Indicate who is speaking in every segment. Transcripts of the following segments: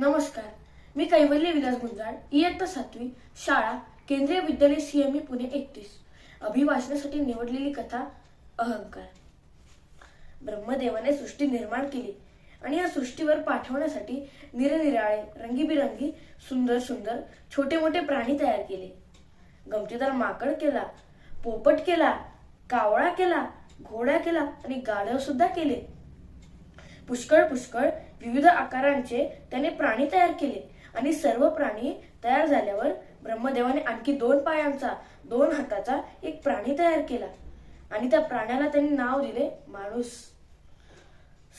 Speaker 1: नमस्कार. मी कैवल्य विलास गुंजाळ इयत्ता सातवी शाळा केंद्रीय विद्यालय सीएमई पुणे एकतीस. अभिभाषणासाठी निवडलेली कथा अहंकार. ब्रह्मदेवाने सृष्टी निर्माण केली आणि या सृष्टीवर पाठवण्यासाठी निरनिराळे रंगीबिरंगी सुंदर सुंदर छोटे मोठे प्राणी तयार केले. गमतीदार माकड केला पोपट केला कावळा केला घोडा केला आणि गाढव सुद्धा केले. पुष्कळ पुष्कळ विविध आकारांचे त्याने प्राणी तयार केले. आणि सर्व प्राणी तयार झाल्यावर ब्रह्मदेवाने आणखी दोन पायांचा दोन हाताचा एक प्राणी तयार केला. आणि त्या प्राण्याला त्यांनी नाव दिले माणूस.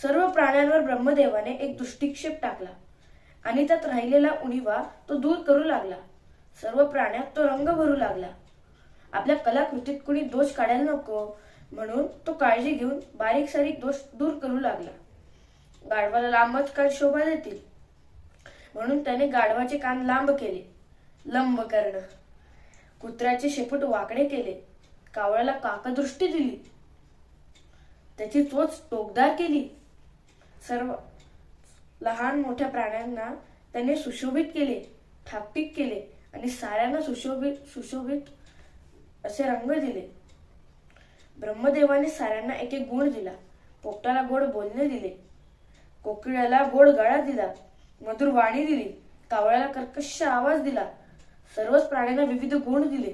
Speaker 1: सर्व प्राण्यांवर ब्रह्मदेवाने एक दृष्टिक्षेप टाकला. आणि त्यात राहिलेला उणिवा तो दूर करू लागला. सर्व प्राण्यात तो रंग भरू लागला. आपल्या कलाकृतीत कुणी दोष काढायला नको म्हणून तो काळजी घेऊन बारीक सारीक दोष दूर करू लागला. गाढवाला लांबच कान शोभा देतील. म्हणून त्याने गाढवाचे कान लांब केले. लंब करणं. कुत्र्याचे शेपूट वाकडे केले. कावळ्याला काकदृष्टी दिली. त्याची चोच टोकदार केली. सर्व लहान मोठ्या प्राण्यांना त्याने सुशोभित केले ठाकटीक केले आणि साऱ्यांना सुशोभित सुशोभित असे रंग दिले. ब्रह्मदेवाने साऱ्यांना एक एक गुण दिला. पोपटाला गोड बोलणे दिले. कोकिळ्याला गोड गळा दिला. मधुर वाणी दिली. कावळ्याला कर्कश आवाज दिला. सर्वच प्राण्यांना विविध गुण दिले.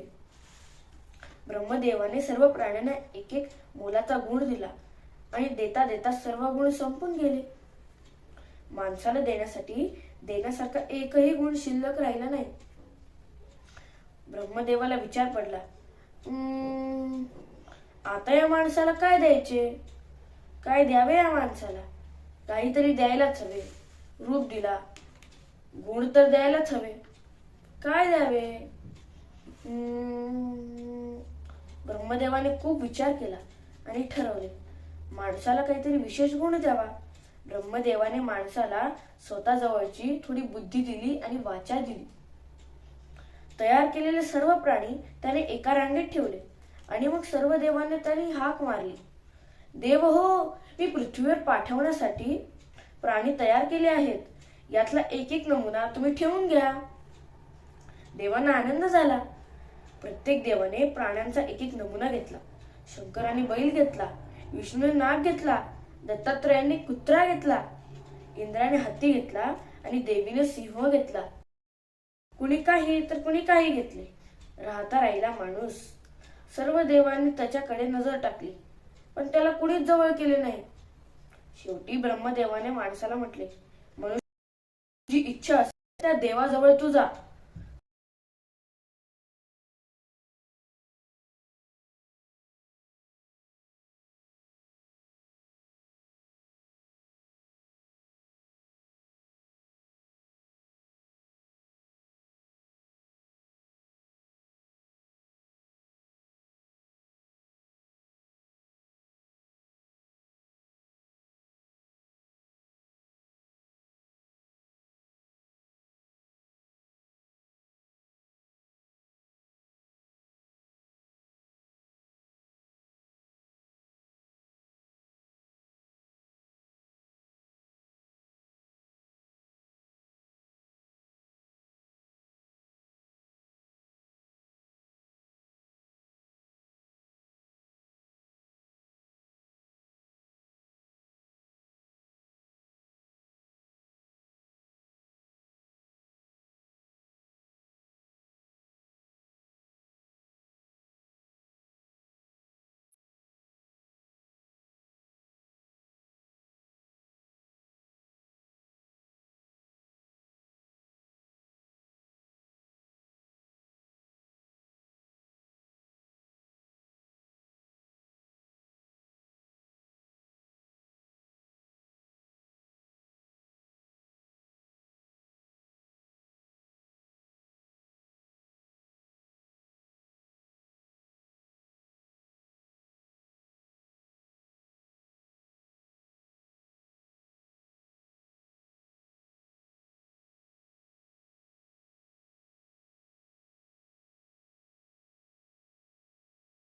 Speaker 1: ब्रह्मदेवाने सर्व प्राण्यांना एक एक मोलाचा गुण दिला आणि देता देता सर्व गुण संपून गेले. माणसाला देण्यासाठी देण्यासारखा एकही गुण शिल्लक राहिला नाही. ब्रह्मदेवाला विचार पडला. "हम्म, आता या माणसाला काय द्यायचे? काय द्यावे या माणसाला? काहीतरी द्यायलाच हवे. रूप दिला. गुण तर द्यायलाच हवे. काय द्यावे? ब्रह्मदेवाने खूप विचार केला आणि ठरवले. माणसाला काहीतरी विशेष गुण द्यावा. ब्रह्मदेवाने माणसाला स्वतःजवळची थोडी बुद्धी दिली आणि वाचा दिली. तयार केलेले सर्व प्राणी त्याने एका रांगेत ठेवले आणि मग सर्व देवांनी त्याने हाक मारली. देव हो मी पृथ्वीवर पाठवण्यासाठी प्राणी तयार केले आहेत. यातला एक एक नमुना तुम्ही ठेवून घ्या. देवांना आनंद झाला. प्रत्येक देवाने प्राण्यांचा एक एक नमुना घेतला. शंकराने बैल घेतला विष्णूने नाग घेतला दत्तात्रयाने कुत्रा घेतला इंद्राने हत्ती घेतला आणि देवीने सिंह घेतला. कुणी काही तर कुणी काही घेतले. राहता राहिला माणूस. सर्व देवांनी त्याच्याकडे नजर टाकली. पण त्याला कुणीच जवळ केले नाही. शेवटी ब्रह्मदेवाने माणसाला म्हटले मनुष्य जी इच्छा असेल त्या देवाजवळ तू जा.